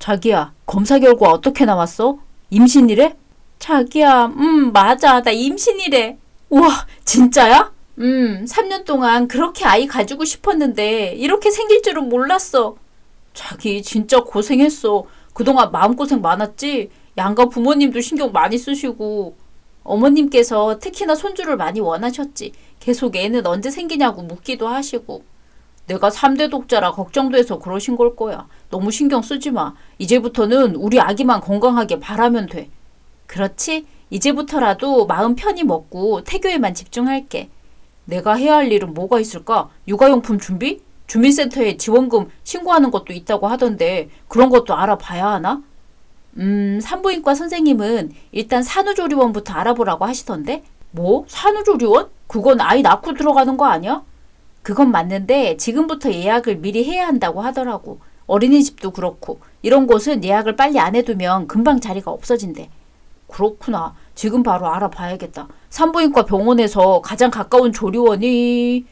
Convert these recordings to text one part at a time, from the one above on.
자기야, 검사 결과 어떻게 나왔어? 임신이래? 자기야, 음, 맞아. 나 임신이래. 우와, 진짜야? 음, 3년 동안 그렇게 아이 가지고 싶었는데 이렇게 생길 줄은 몰랐어. 자기 진짜 고생했어. 그동안 마음고생 많았지? 양가 부모님도 신경 많이 쓰시고. 어머님께서 특히나 손주를 많이 원하셨지. 계속 애는 언제 생기냐고 묻기도 하시고. 내가 3대 독자라 걱정돼서 그러신 걸 거야. 너무 신경 쓰지 마. 이제부터는 우리 아기만 건강하게 바라면 돼. 그렇지? 이제부터라도 마음 편히 먹고 태교에만 집중할게. 내가 해야 할 일은 뭐가 있을까? 육아용품 준비? 주민센터에 지원금 신고하는 것도 있다고 하던데 그런 것도 알아봐야 하나? 음, 산부인과 선생님은 일단 산후조리원부터 알아보라고 하시던데? 뭐? 산후조리원? 그건 아이 낳고 들어가는 거 아니야? 그건 맞는데 지금부터 예약을 미리 해야 한다고 하더라고. 어린이집도 그렇고 이런 곳은 예약을 빨리 안 해두면 금방 자리가 없어진대. 그렇구나. 지금 바로 알아봐야겠다. 산부인과 병원에서 가장 가까운 조리원이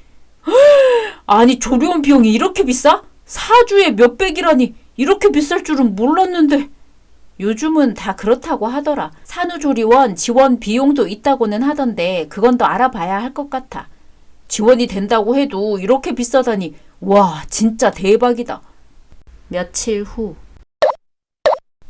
아니 조리원 비용이 이렇게 비싸? 사주에 몇백이라니 이렇게 비쌀 줄은 몰랐는데 요즘은 다 그렇다고 하더라. 산후조리원 지원 비용도 있다고는 하던데 그건 더 알아봐야 할 것 같아. 지원이 된다고 해도 이렇게 비싸다니 와 진짜 대박이다. 며칠 후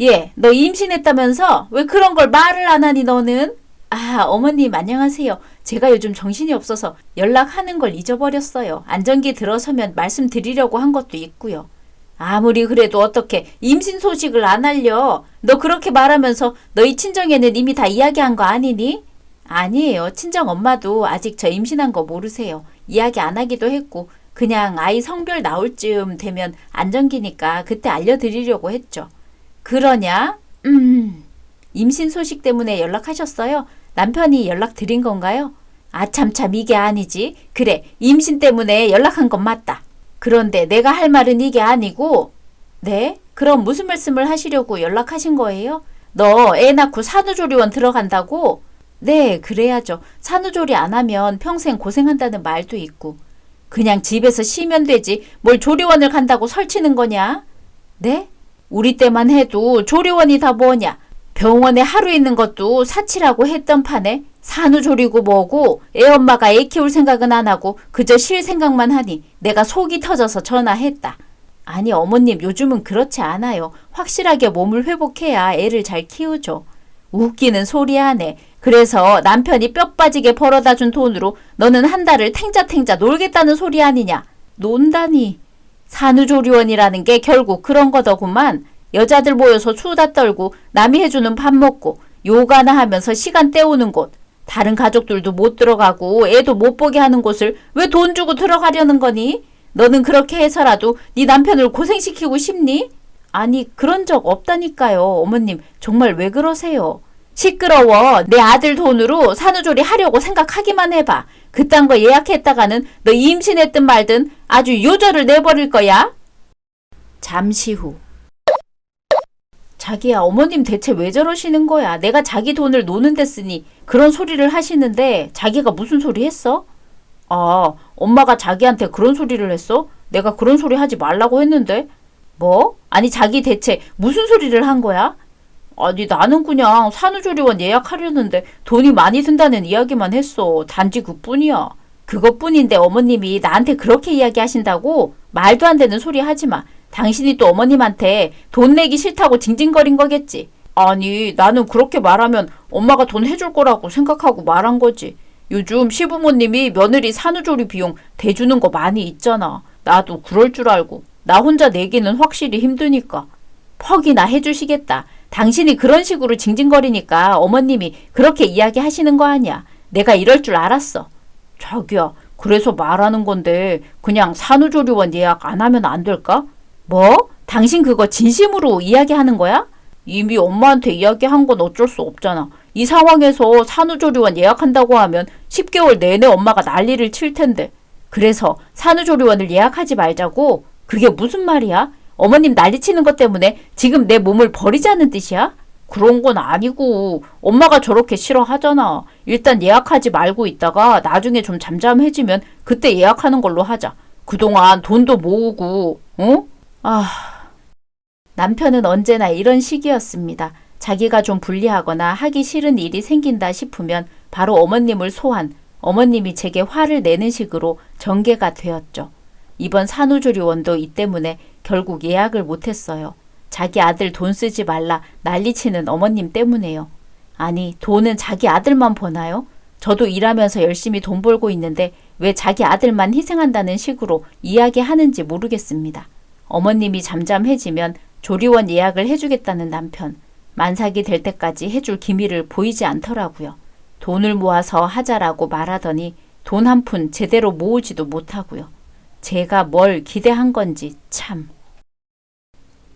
예, 너 임신했다면서? 왜 그런 걸 말을 안 하니 너는? 아, 어머님 안녕하세요. 제가 요즘 정신이 없어서 연락하는 걸 잊어버렸어요. 안전기 들어서면 말씀드리려고 한 것도 있고요. 아무리 그래도 어떻게 임신 소식을 안 알려? 너 그렇게 말하면서 너희 친정에는 이미 다 이야기한 거 아니니? 아니에요. 친정 엄마도 아직 저 임신한 거 모르세요. 이야기 안 하기도 했고 그냥 아이 성별 나올 즈음 되면 안전기니까 그때 알려드리려고 했죠. 그러냐? 음. 임신 소식 때문에 연락하셨어요? 남편이 연락 드린 건가요? 아참참 이게 아니지. 그래 임신 때문에 연락한 건 맞다. 그런데 내가 할 말은 이게 아니고 네? 그럼 무슨 말씀을 하시려고 연락하신 거예요? 너 애 낳고 산후조리원 들어간다고? 네, 그래야죠. 산후조리 안 하면 평생 고생한다는 말도 있고. 그냥 집에서 쉬면 되지. 뭘 조리원을 간다고 설치는 거냐? 네? 우리 때만 해도 조리원이 다 뭐냐? 병원에 하루 있는 것도 사치라고 했던 판에 산후조리고 뭐고 애 엄마가 애 키울 생각은 안 하고 그저 쉴 생각만 하니 내가 속이 터져서 전화했다. 아니 어머님 요즘은 그렇지 않아요. 확실하게 몸을 회복해야 애를 잘 키우죠. 웃기는 소리 하네. 그래서 남편이 뼈 빠지게 벌어다 준 돈으로 너는 한 달을 탱자탱자 놀겠다는 소리 아니냐. 논다니. 산후조리원이라는 게 결국 그런 거더구만. 여자들 모여서 수다 떨고 남이 해주는 밥 먹고 요가나 하면서 시간 때우는 곳. 다른 가족들도 못 들어가고 애도 못 보게 하는 곳을 왜 돈 주고 들어가려는 거니? 너는 그렇게 해서라도 네 남편을 고생시키고 싶니? 아니 그런 적 없다니까요. 어머님 정말 왜 그러세요? 시끄러워. 내 아들 돈으로 산후조리 하려고 생각하기만 해봐. 그딴 거 예약했다가는 너 임신했든 말든 아주 요절을 내버릴 거야. 잠시 후. 자기야, 어머님 대체 왜 저러시는 거야? 내가 자기 돈을 노는 데 쓰니 그런 소리를 하시는데 자기가 무슨 소리 했어? 아, 엄마가 자기한테 그런 소리를 했어? 내가 그런 소리 하지 말라고 했는데. 뭐? 아니, 자기 대체 무슨 소리를 한 거야? 아니, 나는 그냥 산후조리원 예약하려는데 돈이 많이 든다는 이야기만 했어. 단지 그뿐이야. 그것뿐인데 어머님이 나한테 그렇게 이야기하신다고? 말도 안 되는 소리 하지 마. 당신이 또 어머님한테 돈 내기 싫다고 징징거린 거겠지. 아니, 나는 그렇게 말하면 엄마가 돈 해줄 거라고 생각하고 말한 거지. 요즘 시부모님이 며느리 산후조리 비용 대주는 거 많이 있잖아. 나도 그럴 줄 알고. 나 혼자 내기는 확실히 힘드니까. 퍽이나 해주시겠다. 당신이 그런 식으로 징징거리니까 어머님이 그렇게 이야기하시는 거 아니야. 내가 이럴 줄 알았어. 자기야, 그래서 말하는 건데 그냥 산후조리원 예약 안 하면 안 될까? 뭐? 당신 그거 진심으로 이야기하는 거야? 이미 엄마한테 이야기한 건 어쩔 수 없잖아. 이 상황에서 산후조리원 예약한다고 하면 10개월 내내 엄마가 난리를 칠 텐데. 그래서 산후조리원을 예약하지 말자고? 그게 무슨 말이야? 어머님 난리치는 것 때문에 지금 내 몸을 버리자는 뜻이야? 그런 건 아니고 엄마가 저렇게 싫어하잖아. 일단 예약하지 말고 있다가 나중에 좀 잠잠해지면 그때 예약하는 걸로 하자. 그동안 돈도 모으고 어? 아 남편은 언제나 이런 식이었습니다. 자기가 좀 불리하거나 하기 싫은 일이 생긴다 싶으면 바로 어머님을 소환, 어머님이 제게 화를 내는 식으로 전개가 되었죠. 이번 산후조리원도 이 때문에 결국 예약을 못했어요. 자기 아들 돈 쓰지 말라 난리치는 어머님 때문에요. 아니, 돈은 자기 아들만 버나요? 저도 일하면서 열심히 돈 벌고 있는데 왜 자기 아들만 희생한다는 식으로 이야기하는지 모르겠습니다. 어머님이 잠잠해지면 조리원 예약을 해주겠다는 남편. 만삭이 될 때까지 해줄 기미를 보이지 않더라고요. 돈을 모아서 하자라고 말하더니 돈 한 푼 제대로 모으지도 못하고요. 제가 뭘 기대한 건지 참.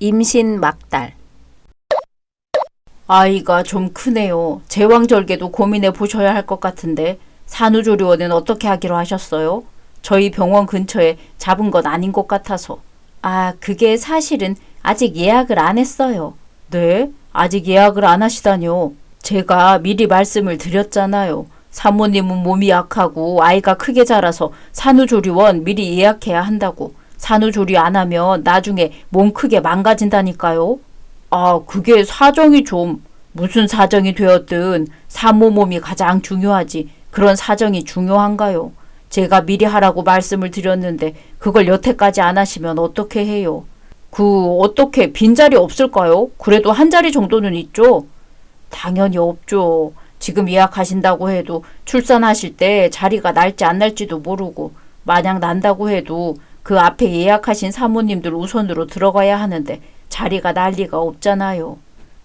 임신 막달. 아이가 좀 크네요. 제왕절개도 고민해 보셔야 할 것 같은데 산후조리원은 어떻게 하기로 하셨어요? 저희 병원 근처에 잡은 건 아닌 것 같아서. 아, 그게 사실은 아직 예약을 안 했어요. 네? 아직 예약을 안 하시다뇨. 제가 미리 말씀을 드렸잖아요. 사모님은 몸이 약하고 아이가 크게 자라서 산후조리원 미리 예약해야 한다고. 산후조리 안 하면 나중에 몸 크게 망가진다니까요. 아, 그게 사정이 좀 무슨 사정이 되었든 사모 몸이 가장 중요하지. 그런 사정이 중요한가요? 제가 미리 하라고 말씀을 드렸는데 그걸 여태까지 안 하시면 어떻게 해요? 그 어떻게 빈자리 없을까요? 그래도 한 자리 정도는 있죠. 당연히 없죠. 지금 예약하신다고 해도 출산하실 때 자리가 날지 안 날지도 모르고 만약 난다고 해도 그 앞에 예약하신 사모님들 우선으로 들어가야 하는데 자리가 날 리가 없잖아요.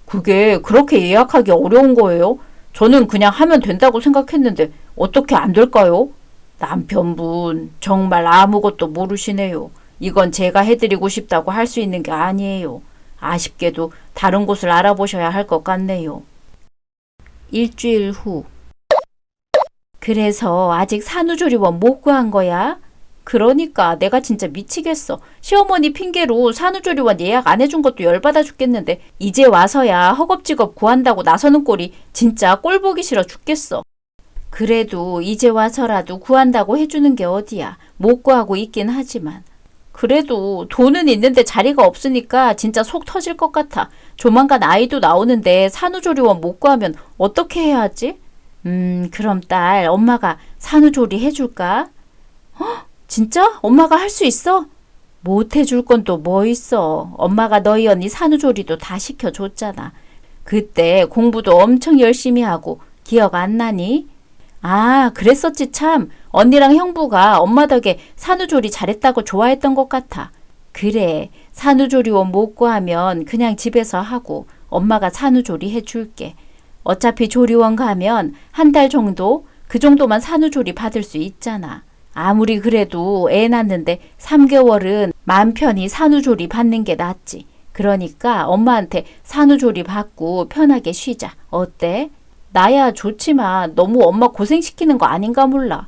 그게 그렇게 예약하기 어려운 거예요? 저는 그냥 하면 된다고 생각했는데 어떻게 안 될까요? 남편분 정말 아무것도 모르시네요. 이건 제가 해드리고 싶다고 할 수 있는 게 아니에요. 아쉽게도 다른 곳을 알아보셔야 할 것 같네요. 일주일 후. 그래서 아직 산후조리원 못 구한 거야? 그러니까 내가 진짜 미치겠어. 시어머니 핑계로 산후조리원 예약 안 해준 것도 열받아 죽겠는데 이제 와서야 허겁지겁 구한다고 나서는 꼴이 진짜 꼴 보기 싫어 죽겠어. 그래도 이제 와서라도 구한다고 해주는 게 어디야. 못 구하고 있긴 하지만. 그래도 돈은 있는데 자리가 없으니까 진짜 속 터질 것 같아. 조만간 아이도 나오는데 산후조리원 못 구하면 어떻게 해야 하지? 음, 그럼 딸, 엄마가 산후조리 해줄까? 헉, 진짜? 엄마가 할 수 있어? 못 해줄 건 또 뭐 있어. 엄마가 너희 언니 산후조리도 다 시켜줬잖아. 그때 공부도 엄청 열심히 하고 기억 안 나니? 아, 그랬었지 참. 언니랑 형부가 엄마 덕에 산후조리 잘했다고 좋아했던 것 같아. 그래, 산후조리원 못 구하면 그냥 집에서 하고 엄마가 산후조리 해줄게. 어차피 조리원 가면 한 달 정도, 그 정도만 산후조리 받을 수 있잖아. 아무리 그래도 애 낳는데 3개월은 맘 편히 산후조리 받는 게 낫지. 그러니까 엄마한테 산후조리 받고 편하게 쉬자. 어때? 나야 좋지만 너무 엄마 고생시키는 거 아닌가 몰라.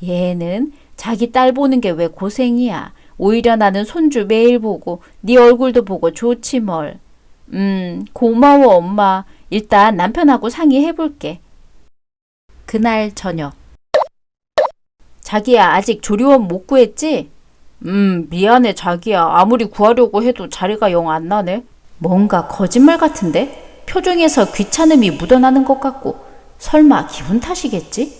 얘는 자기 딸 보는 게 왜 고생이야. 오히려 나는 손주 매일 보고 네 얼굴도 보고 좋지 뭘. 음, 고마워 엄마. 일단 남편하고 상의해 볼게. 그날 저녁. 자기야, 아직 조리원 못 구했지? 음, 미안해, 자기야. 아무리 구하려고 해도 자리가 영 안 나네. 뭔가 거짓말 같은데? 표정에서 귀찮음이 묻어나는 것 같고, 설마 기분 탓이겠지?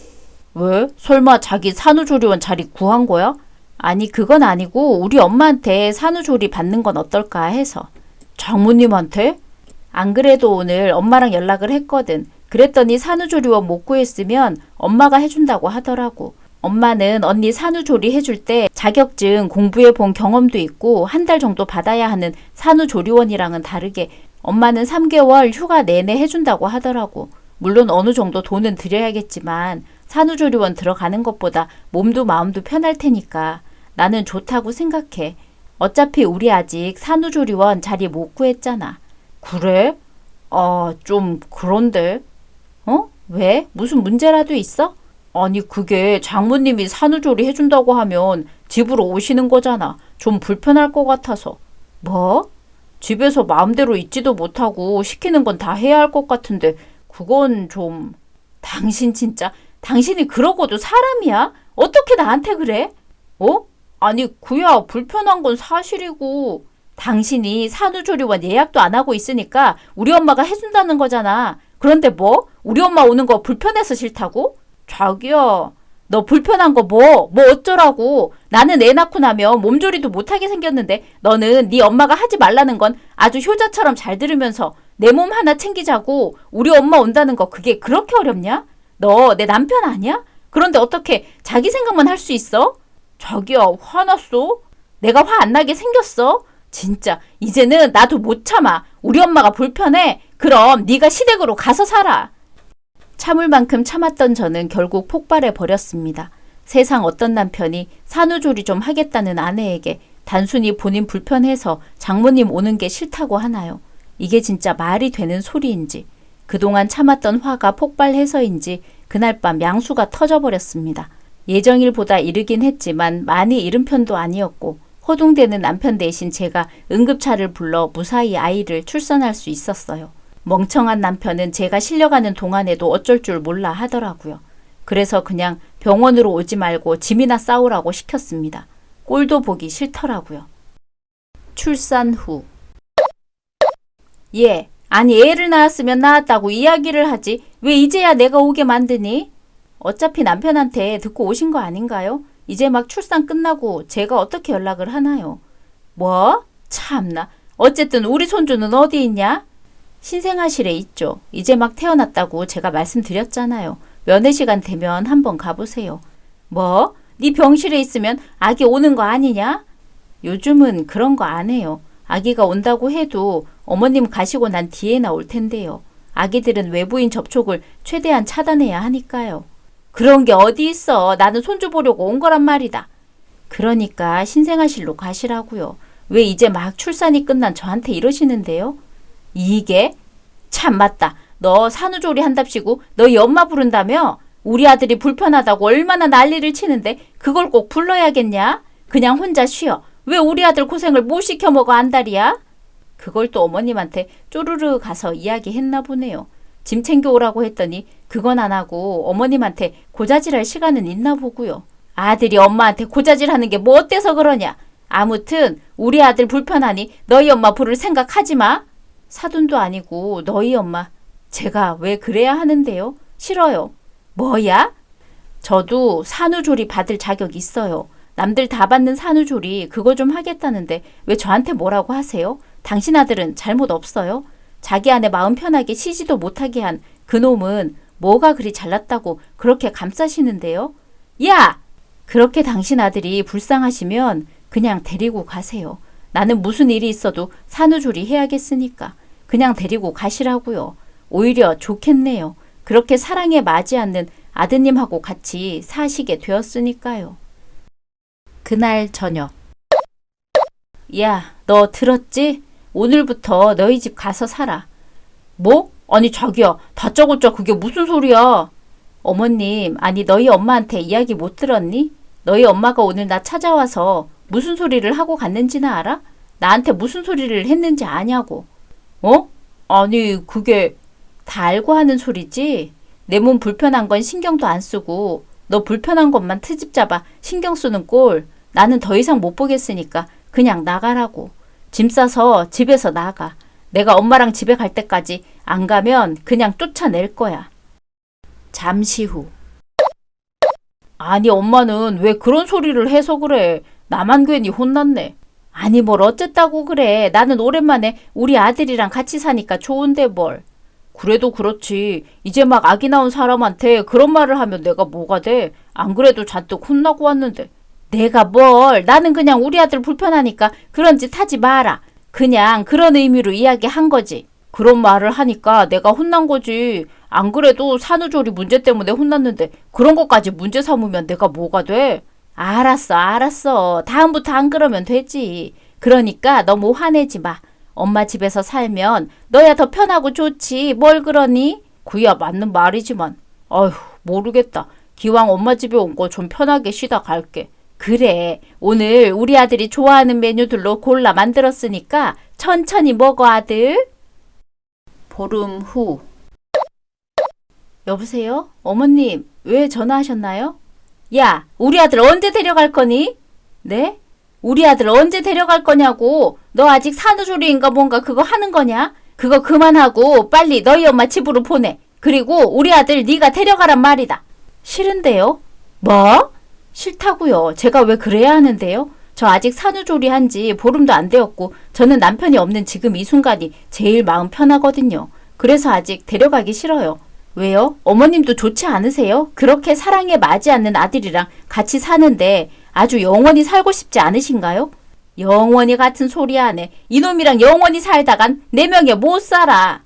왜? 설마 자기 산후조리원 자리 구한 거야? 아니, 그건 아니고, 우리 엄마한테 산후조리 받는 건 어떨까 해서. 장모님한테? 안 그래도 오늘 엄마랑 연락을 했거든. 그랬더니 산후조리원 못 구했으면 엄마가 해준다고 하더라고. 엄마는 언니 산후조리 해줄 때 자격증 공부해 본 경험도 있고 한 달 정도 받아야 하는 산후조리원이랑은 다르게 엄마는 3개월 휴가 내내 해준다고 하더라고. 물론 어느 정도 돈은 들여야겠지만 산후조리원 들어가는 것보다 몸도 마음도 편할 테니까 나는 좋다고 생각해. 어차피 우리 아직 산후조리원 자리 못 구했잖아. 그래? 아, 좀 그런데. 어? 왜? 무슨 문제라도 있어? 아니, 그게 장모님이 산후조리 해준다고 하면 집으로 오시는 거잖아. 좀 불편할 것 같아서. 뭐? 집에서 마음대로 있지도 못하고 시키는 건 다 해야 할 것 같은데, 그건 좀. 당신 진짜, 당신이 그러고도 사람이야? 어떻게 나한테 그래? 어? 아니, 그야 불편한 건 사실이고. 당신이 산후조리원 예약도 안 하고 있으니까 우리 엄마가 해준다는 거잖아. 그런데 뭐? 우리 엄마 오는 거 불편해서 싫다고? 자기야, 너 불편한 거 뭐? 뭐 어쩌라고? 나는 애 낳고 나면 몸조리도 못하게 생겼는데 너는 네 엄마가 하지 말라는 건 아주 효자처럼 잘 들으면서 내 몸 하나 챙기자고 우리 엄마 온다는 거 그게 그렇게 어렵냐? 너 내 남편 아니야? 그런데 어떻게 자기 생각만 할 수 있어? 자기야, 화났어? 내가 화 안 나게 생겼어? 진짜 이제는 나도 못 참아. 우리 엄마가 불편해. 그럼 네가 시댁으로 가서 살아. 참을 만큼 참았던 저는 결국 폭발해 버렸습니다. 세상 어떤 남편이 산후조리 좀 하겠다는 아내에게 단순히 본인 불편해서 장모님 오는 게 싫다고 하나요? 이게 진짜 말이 되는 소리인지 그동안 참았던 화가 폭발해서인지 그날 밤 양수가 터져버렸습니다. 예정일보다 이르긴 했지만 많이 이른 편도 아니었고 허둥대는 남편 대신 제가 응급차를 불러 무사히 아이를 출산할 수 있었어요. 멍청한 남편은 제가 실려가는 동안에도 어쩔 줄 몰라 하더라고요. 그래서 그냥 병원으로 오지 말고 짐이나 싸우라고 시켰습니다. 꼴도 보기 싫더라고요. 출산 후. 예, 아니 애를 낳았으면 낳았다고 이야기를 하지 왜 이제야 내가 오게 만드니? 어차피 남편한테 듣고 오신 거 아닌가요? 이제 막 출산 끝나고 제가 어떻게 연락을 하나요? 뭐? 참나. 어쨌든 우리 손주는 어디 있냐? 신생아실에 있죠. 이제 막 태어났다고 제가 말씀드렸잖아요. 면회 시간 되면 한번 가보세요. 뭐? 네 병실에 있으면 아기 오는 거 아니냐? 요즘은 그런 거 안 해요. 아기가 온다고 해도 어머님 가시고 난 뒤에나 올 텐데요. 아기들은 외부인 접촉을 최대한 차단해야 하니까요. 그런 게 어디 있어. 나는 손주 보려고 온 거란 말이다. 그러니까 신생아실로 가시라고요. 왜 이제 막 출산이 끝난 저한테 이러시는데요? 이게? 참 맞다. 너 산후조리 한답시고 너희 엄마 부른다며? 우리 아들이 불편하다고 얼마나 난리를 치는데 그걸 꼭 불러야겠냐? 그냥 혼자 쉬어. 왜 우리 아들 고생을 못 시켜 먹어 안달이야? 그걸 또 어머님한테 쪼르르 가서 이야기했나 보네요. 짐 챙겨오라고 했더니 그건 안 하고 어머님한테 고자질할 시간은 있나 보고요. 아들이 엄마한테 고자질하는 게 뭐 어때서 그러냐? 아무튼 우리 아들 불편하니 너희 엄마 부를 생각하지 마. 사돈도 아니고 너희 엄마. 제가 왜 그래야 하는데요? 싫어요. 뭐야? 저도 산후조리 받을 자격 있어요. 남들 다 받는 산후조리 그거 좀 하겠다는데 왜 저한테 뭐라고 하세요? 당신 아들은 잘못 없어요? 자기 안에 마음 편하게 쉬지도 못하게 한 그놈은 뭐가 그리 잘났다고 그렇게 감싸시는데요? 야! 그렇게 당신 아들이 불쌍하시면 그냥 데리고 가세요. 나는 무슨 일이 있어도 산후조리 해야겠으니까 그냥 데리고 가시라고요. 오히려 좋겠네요. 그렇게 사랑에 맞지 않는 아드님하고 같이 사시게 되었으니까요. 그날 저녁. 야, 너 들었지? 오늘부터 너희 집 가서 살아. 뭐? 아니, 자기야, 다짜고짜 그게 무슨 소리야? 어머님, 아니, 너희 엄마한테 이야기 못 들었니? 너희 엄마가 오늘 나 찾아와서 무슨 소리를 하고 갔는지는 알아? 나한테 무슨 소리를 했는지 아냐고. 어? 아니, 그게 다 알고 하는 소리지? 내 몸 불편한 건 신경도 안 쓰고, 너 불편한 것만 트집 잡아 신경 쓰는 꼴. 나는 더 이상 못 보겠으니까 그냥 나가라고. 짐 싸서 집에서 나가. 내가 엄마랑 집에 갈 때까지 안 가면 그냥 쫓아낼 거야. 잠시 후. 아니, 엄마는 왜 그런 소리를 해서 그래? 나만 괜히 혼났네. 아니, 뭘 어쨌다고 그래. 나는 오랜만에 우리 아들이랑 같이 사니까 좋은데 뭘. 그래도 그렇지. 이제 막 아기 나온 사람한테 그런 말을 하면 내가 뭐가 돼? 안 그래도 잔뜩 혼나고 왔는데. 내가 뭘. 나는 그냥 우리 아들 불편하니까 그런 짓 하지 마라. 그냥 그런 의미로 이야기한 거지. 그런 말을 하니까 내가 혼난 거지. 안 그래도 산후조리 문제 때문에 혼났는데 그런 것까지 문제 삼으면 내가 뭐가 돼? 알았어, 알았어. 다음부터 안 그러면 되지. 그러니까 너무 화내지 마. 엄마 집에서 살면 너야 더 편하고 좋지. 뭘 그러니? 그야 맞는 말이지만. 아휴, 모르겠다. 기왕 엄마 집에 온 거 좀 편하게 쉬다 갈게. 그래. 오늘 우리 아들이 좋아하는 메뉴들로 골라 만들었으니까 천천히 먹어, 아들. 보름 후. 여보세요? 어머님, 왜 전화하셨나요? 야, 우리 아들 언제 데려갈 거니? 네? 우리 아들 언제 데려갈 거냐고. 너 아직 산후조리인가 뭔가 그거 하는 거냐? 그거 그만하고 빨리 너희 엄마 집으로 보내. 그리고 우리 아들 네가 데려가란 말이다. 싫은데요? 뭐? 싫다고요. 제가 왜 그래야 하는데요? 저 아직 산후조리 한 지 보름도 안 되었고 저는 남편이 없는 지금 이 순간이 제일 마음 편하거든요. 그래서 아직 데려가기 싫어요. 왜요? 어머님도 좋지 않으세요? 그렇게 사랑에 맞지 않는 아들이랑 같이 사는데 아주 영원히 살고 싶지 않으신가요? 영원히 같은 소리 하네. 이놈이랑 영원히 살다간 내 명예 못 살아.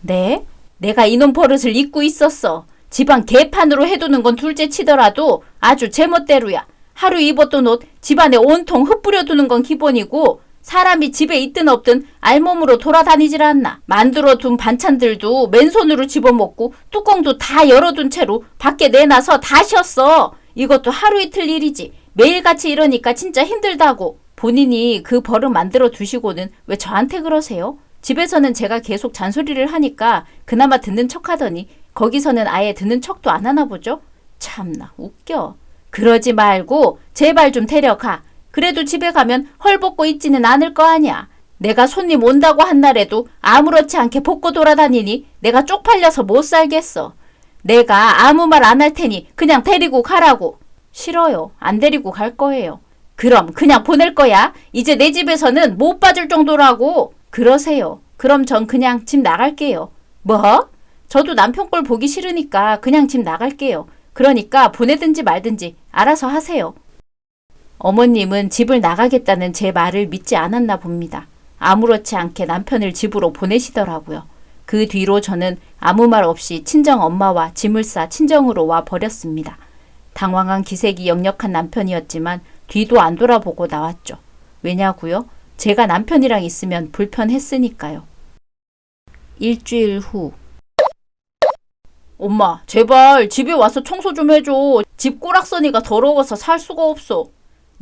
네? 내가 이놈 버릇을 잊고 있었어. 집안 개판으로 해두는 건 둘째 치더라도 아주 제멋대로야. 하루 입었던 옷 집안에 온통 흩뿌려두는 건 기본이고 사람이 집에 있든 없든 알몸으로 돌아다니질 않나. 만들어둔 반찬들도 맨손으로 집어먹고 뚜껑도 다 열어둔 채로 밖에 내놔서 다 쉬었어. 이것도 하루 이틀 일이지. 매일같이 이러니까 진짜 힘들다고. 본인이 그 버릇 만들어 두시고는 왜 저한테 그러세요? 집에서는 제가 계속 잔소리를 하니까 그나마 듣는 척 하더니 거기서는 아예 듣는 척도 안 하나 보죠? 참나 웃겨. 그러지 말고 제발 좀 데려가. 그래도 집에 가면 헐벗고 있지는 않을 거 아니야. 내가 손님 온다고 한 날에도 아무렇지 않게 벗고 돌아다니니 내가 쪽팔려서 못 살겠어. 내가 아무 말 안 할 테니 그냥 데리고 가라고. 싫어요. 안 데리고 갈 거예요. 그럼 그냥 보낼 거야. 이제 내 집에서는 못 봐줄 정도라고. 그러세요. 그럼 전 그냥 집 나갈게요. 뭐? 저도 남편 꼴 보기 싫으니까 그냥 집 나갈게요. 그러니까 보내든지 말든지 알아서 하세요. 어머님은 집을 나가겠다는 제 말을 믿지 않았나 봅니다. 아무렇지 않게 남편을 집으로 보내시더라고요. 그 뒤로 저는 아무 말 없이 친정 엄마와 짐을 싸 친정으로 와 버렸습니다. 당황한 기색이 역력한 남편이었지만 뒤도 안 돌아보고 나왔죠. 왜냐고요? 제가 남편이랑 있으면 불편했으니까요. 일주일 후 엄마, 제발 집에 와서 청소 좀 해줘. 집 꼬락서니가 더러워서 살 수가 없어.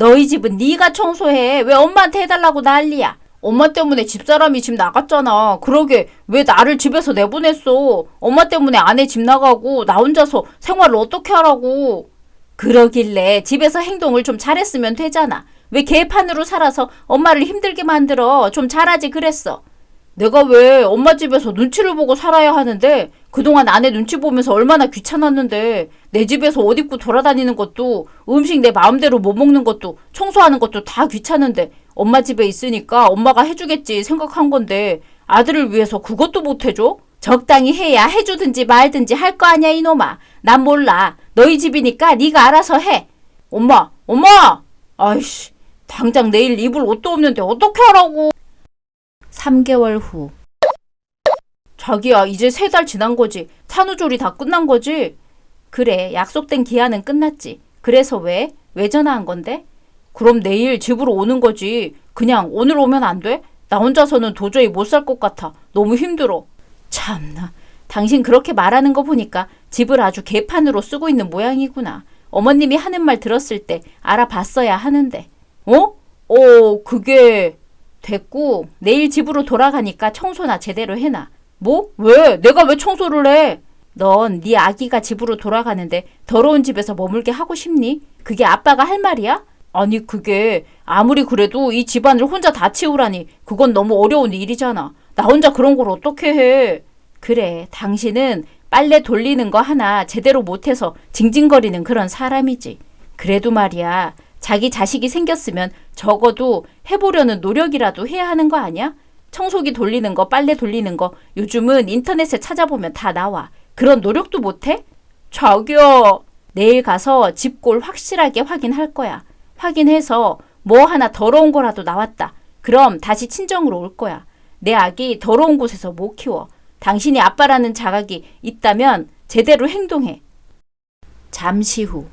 너희 집은 네가 청소해. 왜 엄마한테 해달라고 난리야. 엄마 때문에 집사람이 집 나갔잖아. 그러게 왜 나를 집에서 내보냈어. 엄마 때문에 아내 집 나가고 나 혼자서 생활을 어떻게 하라고. 그러길래 집에서 행동을 좀 잘했으면 되잖아. 왜 개판으로 살아서 엄마를 힘들게 만들어. 좀 잘하지 그랬어. 내가 왜 엄마 집에서 눈치를 보고 살아야 하는데 그동안 아내 눈치 보면서 얼마나 귀찮았는데 내 집에서 옷 입고 돌아다니는 것도 음식 내 마음대로 못 먹는 것도 청소하는 것도 다 귀찮은데 엄마 집에 있으니까 엄마가 해주겠지 생각한 건데 아들을 위해서 그것도 못 해줘? 적당히 해야 해주든지 말든지 할 거 아니야 이놈아. 난 몰라. 너희 집이니까 네가 알아서 해. 엄마 엄마! 아이씨 당장 내일 입을 옷도 없는데 어떻게 하라고 3개월 후 자기야, 이제 세 달 지난 거지. 산후조리 다 끝난 거지? 그래, 약속된 기한은 끝났지. 그래서 왜? 왜 전화한 건데? 그럼 내일 집으로 오는 거지. 그냥 오늘 오면 안 돼? 나 혼자서는 도저히 못 살 것 같아. 너무 힘들어. 참나. 당신 그렇게 말하는 거 보니까 집을 아주 개판으로 쓰고 있는 모양이구나. 어머님이 하는 말 들었을 때 알아봤어야 하는데. 어? 어, 그게 됐고 내일 집으로 돌아가니까 청소나 제대로 해놔. 뭐? 왜? 내가 왜 청소를 해? 넌 네 아기가 집으로 돌아가는데 더러운 집에서 머물게 하고 싶니? 그게 아빠가 할 말이야? 아니 그게 아무리 그래도 이 집안을 혼자 다 치우라니 그건 너무 어려운 일이잖아. 나 혼자 그런 걸 어떻게 해? 그래, 당신은 빨래 돌리는 거 하나 제대로 못해서 징징거리는 그런 사람이지. 그래도 말이야, 자기 자식이 생겼으면 적어도 해보려는 노력이라도 해야 하는 거 아니야? 청소기 돌리는 거, 빨래 돌리는 거 요즘은 인터넷에 찾아보면 다 나와. 그런 노력도 못해? 자기야. 내일 가서 집골 확실하게 확인할 거야. 확인해서 뭐 하나 더러운 거라도 나왔다. 그럼 다시 친정으로 올 거야. 내 아기 더러운 곳에서 못 키워. 당신이 아빠라는 자각이 있다면 제대로 행동해. 잠시 후.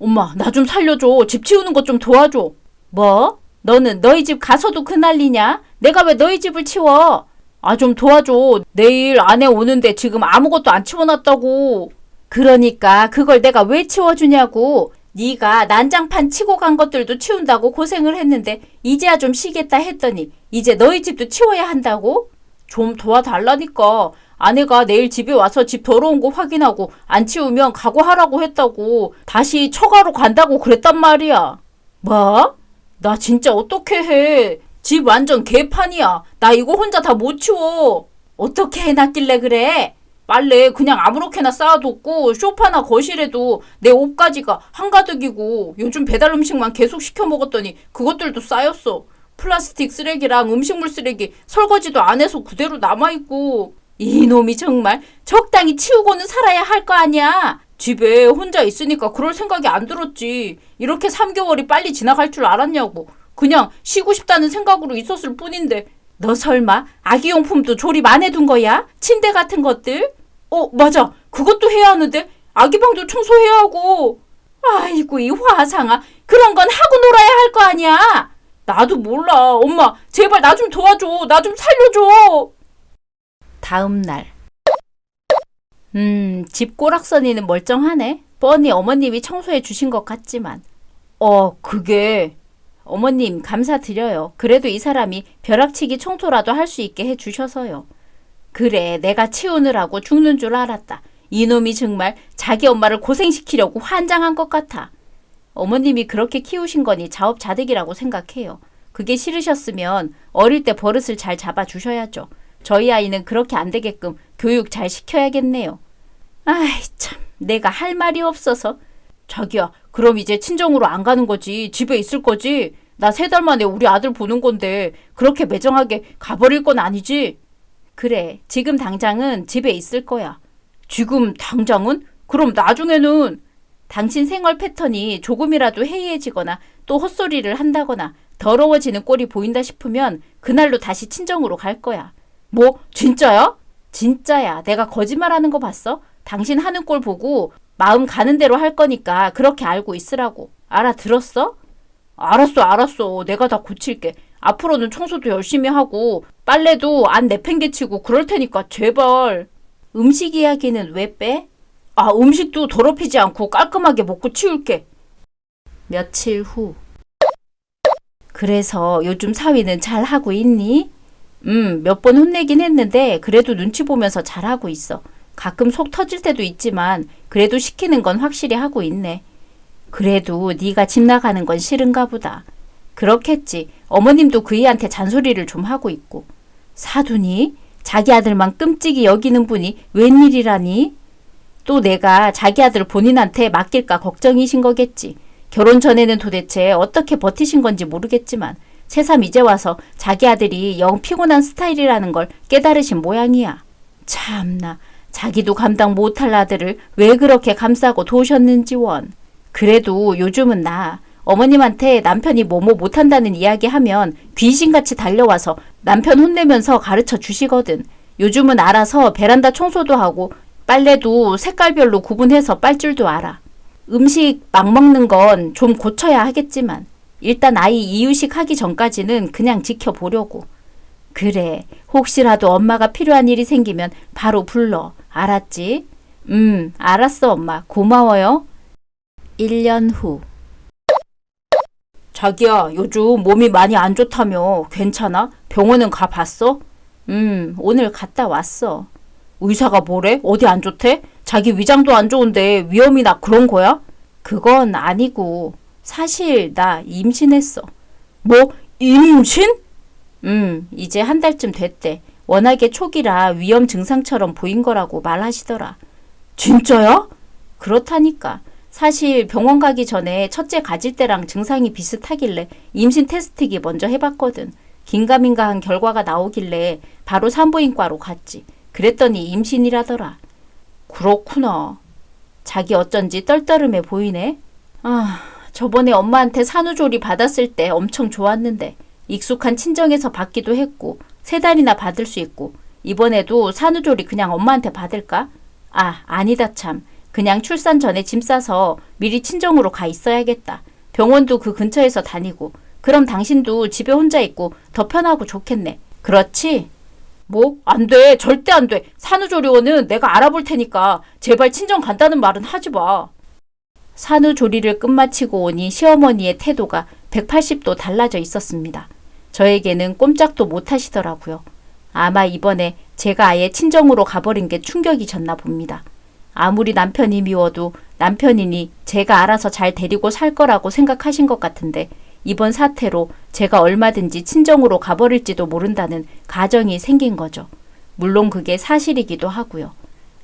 엄마, 나 좀 살려줘. 집 치우는 것 좀 도와줘. 뭐? 너는 너희 집 가서도 그 난리냐? 내가 왜 너희 집을 치워? 아, 좀 도와줘. 내일 아내 오는데 지금 아무것도 안 치워놨다고. 그러니까 그걸 내가 왜 치워주냐고. 네가 난장판 치고 간 것들도 치운다고 고생을 했는데 이제야 좀 쉬겠다 했더니 이제 너희 집도 치워야 한다고? 좀 도와달라니까. 아내가 내일 집에 와서 집 더러운 거 확인하고 안 치우면 각오하라고 했다고 다시 처가로 간다고 그랬단 말이야. 뭐? 나 진짜 어떻게 해? 집 완전 개판이야. 나 이거 혼자 다 못 치워. 어떻게 해놨길래 그래? 빨래 그냥 아무렇게나 쌓아뒀고 소파나 거실에도 내 옷가지가 한가득이고 요즘 배달 음식만 계속 시켜 먹었더니 그것들도 쌓였어. 플라스틱 쓰레기랑 음식물 쓰레기 설거지도 안 해서 그대로 남아있고 이놈이 정말 적당히 치우고는 살아야 할 거 아니야. 집에 혼자 있으니까 그럴 생각이 안 들었지. 이렇게 3개월이 빨리 지나갈 줄 알았냐고. 그냥 쉬고 싶다는 생각으로 있었을 뿐인데. 너 설마 아기용품도 조립 안 해둔 거야? 침대 같은 것들? 어, 맞아. 그것도 해야 하는데. 아기방도 청소해야 하고. 아이고, 이 화상아. 그런 건 하고 놀아야 할 거 아니야. 나도 몰라. 엄마, 제발 나 좀 도와줘. 나 좀 살려줘. 다음 날. 음, 집 꼬락서니는 멀쩡하네. 뻔히 어머님이 청소해 주신 것 같지만. 어, 그게. 어머님, 감사드려요. 그래도 이 사람이 벼락치기 청소라도 할 수 있게 해 주셔서요. 그래, 내가 치우느라고 죽는 줄 알았다. 이놈이 정말 자기 엄마를 고생시키려고 환장한 것 같아. 어머님이 그렇게 키우신 거니 자업자득이라고 생각해요. 그게 싫으셨으면 어릴 때 버릇을 잘 잡아 주셔야죠. 저희 아이는 그렇게 안 되게끔 교육 잘 시켜야겠네요. 아이, 참, 내가 할 말이 없어서. 자기야, 그럼 이제 친정으로 안 가는 거지. 집에 있을 거지. 나 세 달 만에 우리 아들 보는 건데, 그렇게 매정하게 가버릴 건 아니지? 그래, 지금 당장은 집에 있을 거야. 지금 당장은? 그럼 나중에는 당신 생활 패턴이 조금이라도 해이해지거나 또 헛소리를 한다거나 더러워지는 꼴이 보인다 싶으면 그날로 다시 친정으로 갈 거야. 뭐, 진짜야? 진짜야. 내가 거짓말하는 거 봤어? 당신 하는 꼴 보고 마음 가는 대로 할 거니까 그렇게 알고 있으라고. 알아들었어? 알았어, 알았어. 내가 다 고칠게. 앞으로는 청소도 열심히 하고 빨래도 안 내팽개치고 그럴 테니까 제발. 음식 이야기는 왜 빼? 아, 음식도 더럽히지 않고 깔끔하게 먹고 치울게. 며칠 후. 그래서 요즘 사위는 잘 하고 있니? 음, 몇 번 혼내긴 했는데 그래도 눈치 보면서 잘하고 있어. 가끔 속 터질 때도 있지만 그래도 시키는 건 확실히 하고 있네. 그래도 네가 집 나가는 건 싫은가 보다. 그렇겠지. 어머님도 그이한테 잔소리를 좀 하고 있고. 사돈이 자기 아들만 끔찍이 여기는 분이 웬일이라니? 또 내가 자기 아들 본인한테 맡길까 걱정이신 거겠지. 결혼 전에는 도대체 어떻게 버티신 건지 모르겠지만 새삼 이제 와서 자기 아들이 영 피곤한 스타일이라는 걸 깨달으신 모양이야. 참나, 자기도 감당 못할 아들을 왜 그렇게 감싸고 도셨는지 원. 그래도 요즘은 나 어머님한테 남편이 뭐뭐 못한다는 이야기 하면 귀신같이 달려와서 남편 혼내면서 가르쳐 주시거든. 요즘은 알아서 베란다 청소도 하고 빨래도 색깔별로 구분해서 빨 줄도 알아. 음식 막 먹는 건 좀 고쳐야 하겠지만 일단 아이 이유식 하기 전까지는 그냥 지켜보려고. 그래, 혹시라도 엄마가 필요한 일이 생기면 바로 불러. 알았지? 음, 알았어, 엄마. 고마워요. 1년 후. 자기야, 요즘 몸이 많이 안 좋다며. 괜찮아? 병원은 가봤어? 음, 오늘 갔다 왔어. 의사가 뭐래? 어디 안 좋대? 자기 위장도 안 좋은데 위험이나 그런 거야? 그건 아니고. 사실 나 임신했어. 뭐 임신? 음, 이제 한 달쯤 됐대. 워낙에 초기라 위험 증상처럼 보인 거라고 말하시더라. 진짜야? 그렇다니까. 사실 병원 가기 전에 첫째 가질 때랑 증상이 비슷하길래 임신 테스트기 먼저 해봤거든. 긴가민가한 결과가 나오길래 바로 산부인과로 갔지. 그랬더니 임신이라더라. 그렇구나. 자기 어쩐지 떨떠름해 보이네. 아, 저번에 엄마한테 산후조리 받았을 때 엄청 좋았는데 익숙한 친정에서 받기도 했고 세 달이나 받을 수 있고 이번에도 산후조리 그냥 엄마한테 받을까? 아 아니다 참 그냥 출산 전에 짐 싸서 미리 친정으로 가 있어야겠다. 병원도 그 근처에서 다니고 그럼 당신도 집에 혼자 있고 더 편하고 좋겠네. 그렇지? 뭐? 안 돼. 절대 안 돼. 산후조리원은 내가 알아볼 테니까 제발 친정 간다는 말은 하지 마. 산후조리를 끝마치고 오니 시어머니의 태도가 180도 달라져 있었습니다. 저에게는 꼼짝도 못 하시더라고요. 아마 이번에 제가 아예 친정으로 가버린 게 충격이셨나 봅니다. 아무리 남편이 미워도 남편이니 제가 알아서 잘 데리고 살 거라고 생각하신 것 같은데 이번 사태로 제가 얼마든지 친정으로 가버릴지도 모른다는 가정이 생긴 거죠. 물론 그게 사실이기도 하고요.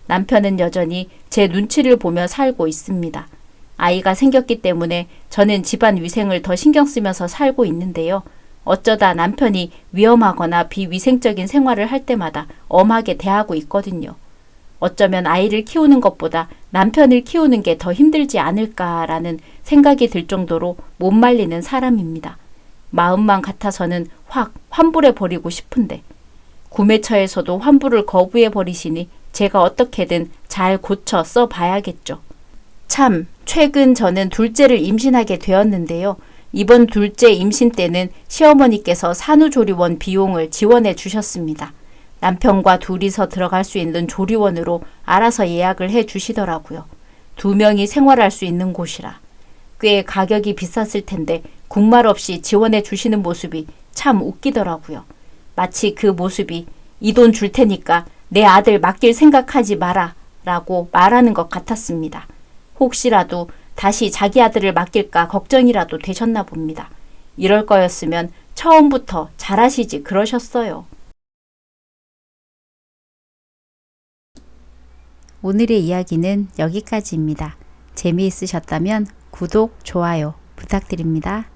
남편은 여전히 제 눈치를 보며 살고 있습니다. 아이가 생겼기 때문에 저는 집안 위생을 더 신경 쓰면서 살고 있는데요. 어쩌다 남편이 위험하거나 비위생적인 생활을 할 때마다 엄하게 대하고 있거든요. 어쩌면 아이를 키우는 것보다 남편을 키우는 게 더 힘들지 않을까라는 생각이 들 정도로 못 말리는 사람입니다. 마음만 같아서는 확 환불해 버리고 싶은데 구매처에서도 환불을 거부해 버리시니 제가 어떻게든 잘 고쳐 써 봐야겠죠. 참, 최근 저는 둘째를 임신하게 되었는데요. 이번 둘째 임신 때는 시어머니께서 산후조리원 비용을 지원해 주셨습니다. 남편과 둘이서 들어갈 수 있는 조리원으로 알아서 예약을 해 주시더라고요. 두 명이 생활할 수 있는 곳이라. 꽤 가격이 비쌌을 텐데 국말 없이 지원해 주시는 모습이 참 웃기더라고요. 마치 그 모습이 이 돈 줄 테니까 내 아들 맡길 생각하지 마라 라고 말하는 것 같았습니다. 혹시라도 다시 자기 아들을 맡길까 걱정이라도 되셨나 봅니다. 이럴 거였으면 처음부터 잘하시지 그러셨어요. 오늘의 이야기는 여기까지입니다. 재미있으셨다면 구독, 좋아요 부탁드립니다.